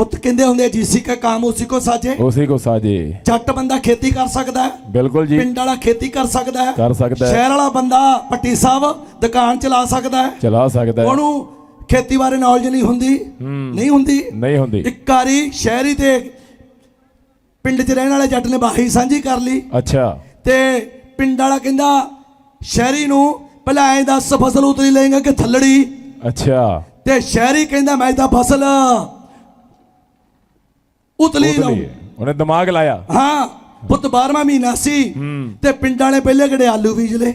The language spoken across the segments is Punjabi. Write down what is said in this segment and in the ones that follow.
ਪੁੱਤ ਕਹਿੰਦੇ ਹੁੰਦੇ ਜੀਸੀ ਕਾ ਕੰਮ ਉਸੇ ਕੋ ਸਾਜੇ। ਉਸੇ ਕੋ ਸਾਜੇ। ਜੱਟ ਬੰਦਾ ਖੇਤੀ ਕਰ ਸਕਦਾ ਹੈ ਬਿਲਕੁਲ ਜੀ। ਪਿੰਡ ਵਾਲਾ ਖੇਤੀ ਕਰ ਸਕਦਾ ਹੈ ਕਰ ਸਕਦਾ ਹੈ। ਸ਼ਹਿਰ ਵਾਲਾ ਬੰਦਾ ਪੱਟੀ ਸਾਹਿਬ ਦੁਕਾਨ ਚਲਾ ਸਕਦਾ ਹੈ। ਚਲਾ ਸਕਦਾ ਹੈ। ਉਹਨੂੰ ਖੇਤੀ ਬਾਰੇ ਨੌਲੇਜ ਨਹੀਂ ਹੁੰਦੀ ਨਹੀਂ ਹੁੰਦੀ। ਨਹੀਂ ਹੁੰਦੀ। ਇੱਕ ਵਾਰੀ ਸ਼ਹਿਰੀ ਤੇ ਪਿੰਡ 'ਚ ਰਹਿਣ ਵਾਲੇ ਜੱਟ ਨੇ ਬਾਹੀ ਸਾਂਝੀ ਕਰ ਲਈ। ਅੱਛਾ। ਤੇ ਪਿੰਡ ਵਾਲਾ ਕਹਿੰਦਾ ਸ਼ਹਿਰੀ ਨੂੰ ਪਹਿਲਾਂ ਐਂ ਦੱਸ ਫਸਲ ਉਤਰੀ ਲਏਗਾ ਕਿ ਥੱਲੜੀ। ਅੱਛਾ। ਤੇ ਸ਼ਹਿਰੀ ਕਹਿੰਦਾ ਮੈਂ ਤਾਂ ਫਸਲ ਉਤਲੀ ਉਤਲੀ ਉਹਨੇ ਦਿਮਾਗ ਲਾਇਆ। ਹਾਂ ਪੁੱਤ 12ਵਾਂ ਮਹੀਨਾ ਸੀ। ਤੇ ਪਿੰਡਾਂ ਵਾਲੇ ਪਹਿਲੇ ਕਿਹੜੇ ਆਲੂ ਬੀਜ ਲਏ?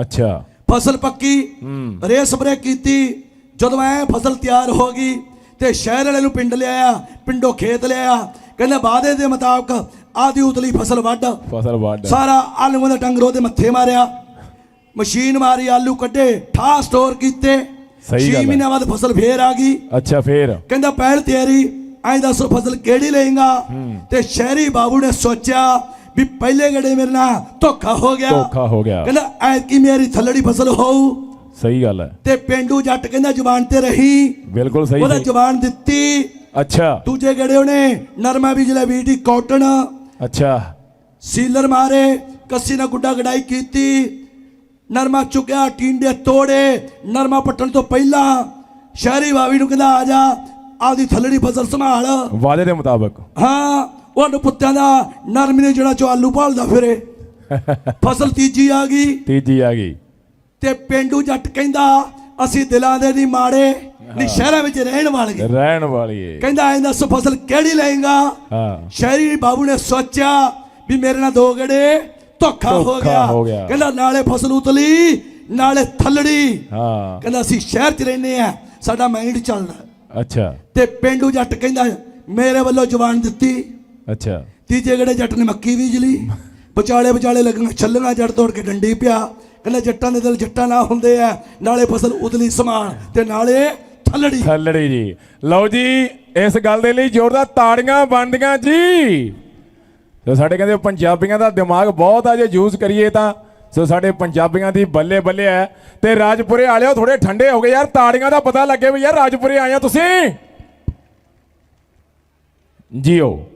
ਅੱਛਾ। ਫਸਲ ਪੱਕੀ ਹੂੰ। ਰੇ ਸਪਰੇ ਕੀਤੀ ਜਦੋਂ ਐ ਫਸਲ ਤਿਆਰ ਹੋ ਗਈ ਤੇ ਸ਼ਹਿਰ ਵਾਲੇ ਨੂੰ ਪਿੰਡ ਲਿਆਇਆ ਪਿੰਡੋਂ ਖੇਤ ਲਿਆਇਆ। ਕਹਿੰਦਾ ਵਾਅਦੇ ਦੇ ਮੁਤਾਬਕ ਆਦੀ ਉਤਲੀ ਫਸਲ ਵੱਢ। ਫਸਲ ਵੱਢ। ਸਾਰਾ ਆਲੂਆਂ ਦਾ ਟੰਗਰ ਉਹਦੇ ਮੱਥੇ ਮਾਰਿਆ। ਮਸ਼ੀਨ ਮਾਰੀ ਆਲੂ ਕੱਢੇ ਠਾ ਸਟੋਰ ਕੀਤੇ। ਸਹੀ ਗੱਲ ਛੇ ਹੈ। ਮਹੀਨਿਆਂ ਬਾਅਦ ਫਸਲ ਫੇਰ ਆ ਗਈ। ਅੱਛਾ ਫੇਰ। ਕਹਿੰਦਾ ਪਹਿਲ ਤਿਆਰੀ ਐਂ ਦੱਸੋ ਫਸਲ ਕਿਹੜੀ ਲਏਗਾ? ਤੇ ਸ਼ਹਿਰੀ ਬਾਬੂ ਨੇ ਸੋਚਿਆ ਵੀ ਪਹਿਲੇ ਗੜੇ ਮੇਰੇ ਨਾਲ ਧੋਖਾ ਹੋ ਗਿਆ। ਧੋਖਾ ਹੋ ਗਿਆ। ਕਹਿੰਦਾ ਐਤਕੀ ਮੇਰੀ ਥੱਲੜੀ ਫਸਲ ਹੋਊ? ਸਹੀ ਗੱਲ ਹੈ। ਤੇ ਪਿੰਡੂ ਜੱਟ ਕਹਿੰਦਾ ਜ਼ੁਬਾਨ ਤੇ ਰਹੀ। ਬਿਲਕੁਲ ਸਹੀ ਉਹਦਾ। ਜ਼ੁਬਾਨ ਦਿੱਤੀ। ਅੱਛਾ। ਦੂਜੇ ਗੜੇ ਉਹਨੇ ਨਰਮਾ ਬੀਜਲੇ ਬੀਟੀ ਕਾਟਨ। ਅੱਛਾ। ਸੀਲਰ ਮਾਰੇ ਕੱਸੀ ਨਾਲ ਗੁੱਡਾ ਗੜਾਈ ਕੀਤੀ। ਨਰਮਾ ਚੁੱਕਿਆ ਟਿੰਡੇ ਤੋੜੇ। ਨਰਮਾ ਪੱਟਣ ਤੋਂ ਪਹਿਲਾਂ ਸ਼ਹਿਰੀ ਬਾਵੀ ਨੂੰ ਕਹਿੰਦਾ ਆ ਜਾ ਆਪਦੀ ਥੱਲੜੀ ਫਸਲ ਸੰਭਾਲ। ਵਾਅਦੇ ਦੇ ਮੁਤਾਬਕ। ਹਾਂ ਉਹਨੂੰ ਪੁੱਤਾਂ ਦਾ ਨਰਮੀ ਨੇ ਜਿਹੜਾ ਚੋ ਆਲੂ ਭਾਲਦਾ ਫਿਰੇ। ਫਸਲ ਤੀਜੀ ਆ ਗਈ। ਤੀਜੀ ਆ ਗਈ। ਤੇ ਪਿੰਡੂ ਜੱਟ ਕਹਿੰਦਾ ਅਸੀਂ ਦਿਲਾਂ ਦੇ ਨਹੀਂ ਮਾੜੇ ਨਹੀਂ ਸ਼ਹਿਰਾਂ ਵਿੱਚ ਰਹਿਣ ਵਾਲੇ। ਰਹਿਣ ਵਾਲੀ ਏ ਕਹਿੰਦਾ ਐਂ ਦੱਸ ਫਸਲ ਕਿਹੜੀ ਲਏਗਾ? ਹਾਂ। ਸ਼ਹਿਰੀ ਬਾਬੂ ਨੇ ਸੋਚਿਆ ਵੀ ਮੇਰੇ ਨਾਲ ਦੋ ਗੜੇ ਧੋਖਾ ਹੋ ਧੋਖਾ ਗਿਆ। ਹੋ ਗਿਆ। ਕਹਿੰਦਾ ਨਾਲੇ ਫਸਲ ਉਤਲੀ ਨਾਲੇ ਥੱਲੜੀ। ਹਾਂ। ਕਹਿੰਦਾ ਅਸੀਂ ਸ਼ਹਿਰ 'ਚ ਰਹਿੰਦੇ ਆ ਸਾਡਾ ਮਾਈਂਡ ਚੱਲਦਾ ਅੱਛਾ। ਤੇ ਪਿੰਡੂ ਜੱਟ ਕਹਿੰਦਾ ਮੇਰੇ ਵੱਲੋਂ ਜਵਾਨ ਦਿੱਤੀ। ਅੱਛਾ। ਤੀਜੇ ਗੜੇ ਜੱਟ ਨੇ ਮੱਕੀ ਬੀਜ ਲਈ। ਵਿਚਾਲੇ ਵਿਚਾਲੇ ਲੱਗੀਆਂ ਛੱਲੀਆਂ ਜੜ ਤੋੜ ਕੇ ਡੰਡੀ ਪਿਆ। ਕਹਿੰਦਾ ਜੱਟਾਂ ਦੇ ਦਿਲ ਜੱਟਾਂ ਨਾ ਹੁੰਦੇ ਆ ਨਾਲੇ ਫਸਲ ਉਤਲੀ ਸਮਾਨ ਤੇ ਨਾਲੇ ਥੱਲੜੀ। ਥੱਲੜੀ ਜੀ। ਲਓ ਜੀ ਇਸ ਗੱਲ ਦੇ ਲਈ ਜ਼ੋਰਦਾਰ ਤਾੜੀਆਂ ਬਣਦੀਆਂ ਜੀ। ਸਾਡੇ ਕਹਿੰਦੇ ਪੰਜਾਬੀਆਂ ਦਾ ਦਿਮਾਗ ਬਹੁਤ ਆ ਜੇ ਯੂਜ਼ ਕਰੀਏ ਤਾਂ ਸੋ ਸਾਡੇ ਪੰਜਾਬੀਆਂ ਦੀ ਬੱਲੇ ਬੱਲੇ ਹੈ ਤੇ ਰਾਜਪੁਰੇ ਵਾਲਿਓ ਥੋੜੇ ਠੰਡੇ ਹੋ ਗਏ ਯਾਰ, ਤਾੜੀਆਂ ਦਾ ਪਤਾ ਲੱਗੇ ਵੀ ਯਾਰ ਰਾਜਪੁਰੇ ਆਏ ਆ ਤੁਸੀਂ। ਜੀਓ।